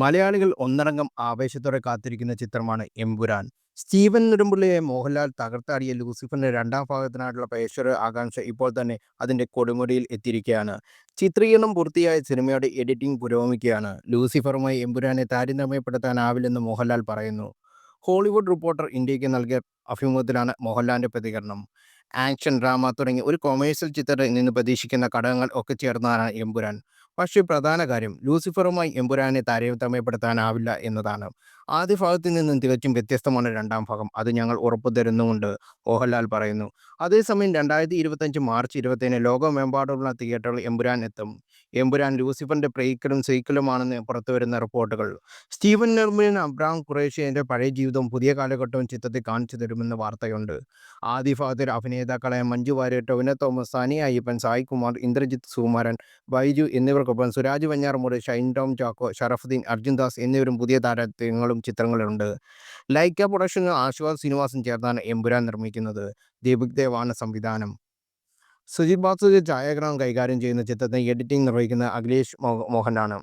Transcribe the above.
മലയാളികൾ ഒന്നടങ്കം ആവേശത്തോടെ കാത്തിരിക്കുന്ന ചിത്രമാണ് എമ്പുരാൻ. സ്റ്റീവൻ നെടുമ്പുള്ളിയെ മോഹൻലാൽ തകർത്താടിയ ലൂസിഫറിന്റെ രണ്ടാം ഭാഗത്തിനായിട്ടുള്ള പേശ്വര ആകാംക്ഷ ഇപ്പോൾ തന്നെ അതിന്റെ കൊടുമുടിയിൽ എത്തിയിരിക്കുകയാണ്. ചിത്രീകരണം പൂർത്തിയായ സിനിമയുടെ എഡിറ്റിംഗ് പുരോഗമിക്കുകയാണ്. ലൂസിഫറുമായി എമ്പുരാനെ താരതമ്യപ്പെടുത്താനാവില്ലെന്ന് മോഹൻലാൽ പറയുന്നു. ഹോളിവുഡ് റിപ്പോർട്ടർ ഇന്ത്യയ്ക്ക് നൽകിയ അഭിമുഖത്തിലാണ് മോഹൻലാലിന്റെ പ്രതികരണം. ആക്ഷൻ, ഡ്രാമ തുടങ്ങി ഒരു കൊമേഴ്സ്യൽ ചിത്രത്തിൽ നിന്ന് പ്രതീക്ഷിക്കുന്ന ഘടകങ്ങൾ ഒക്കെ ചേർന്നതാണ് എമ്പുരാൻ. പക്ഷേ പ്രധാന കാര്യം ലൂസിഫറുമായി എമ്പുരാനെ താരതമ്യപ്പെടുത്താനാവില്ല എന്നതാണ്. ആദ്യ ഭാഗത്തിൽ നിന്നും തികച്ചും വ്യത്യസ്തമാണ് രണ്ടാം ഭാഗം. അത് ഞങ്ങൾ ഉറപ്പു തരുന്നുമുണ്ട് മോഹൻലാൽ പറയുന്നു. അതേസമയം രണ്ടായിരത്തി ഇരുപത്തഞ്ച് മാർച്ച് ഇരുപത്തേന് ലോകമെമ്പാടുമുള്ള തിയേറ്ററിൽ എമ്പുരാൻ എത്തും. എമ്പുരാൻ ലൂസിഫറിന്റെ പ്രീക്വലും സീക്വലുമാണെന്ന് പുറത്തുവരുന്ന റിപ്പോർട്ടുകൾ. സ്റ്റീവൻ നെർമിൻ അബ്രാം ഖുറേഷിയുടെ പഴയ ജീവിതവും പുതിയ കാലഘട്ടവും ചിത്രത്തിൽ കാണിച്ചു തരുമെന്ന് വാർത്തയുണ്ട്. ആദ്യ ഭാഗത്തിൽ അഭിനേതാക്കളായ മഞ്ജു വാര്യർ, ടൊവിന തോമസ്, സനി അയ്യപ്പൻ, സായികുമാർ ഇന്ദ്രജിത്ത് സുകുമാരൻ, ബൈജു എന്നിവർക്കൊപ്പം സുരാജ് വഞ്ഞാർമൂട് ഷൈൻ ടോം ചാക്കോ, ഷറഫുദ്ദീൻ, അർജുൻ ദാസ് എന്നിവരും പുതിയ താരങ്ങളും ചിത്രങ്ങളുണ്ട് ലൈക്ക പ്രൊഡക്ഷൻ ആശ്വാസ് സിനിമാസും ചേർന്നാണ് എമ്പുരാൻ നിർമ്മിക്കുന്നത്. ദീപക് ദേവാണ് സംവിധാനം. സുജിത് വാസുദേവ് ഛായാഗ്രഹം കൈകാര്യം ചെയ്യുന്ന ചിത്രത്തെ എഡിറ്റിംഗ് നിർവഹിക്കുന്നത് അഖിലേഷ് മോഹനാണ്.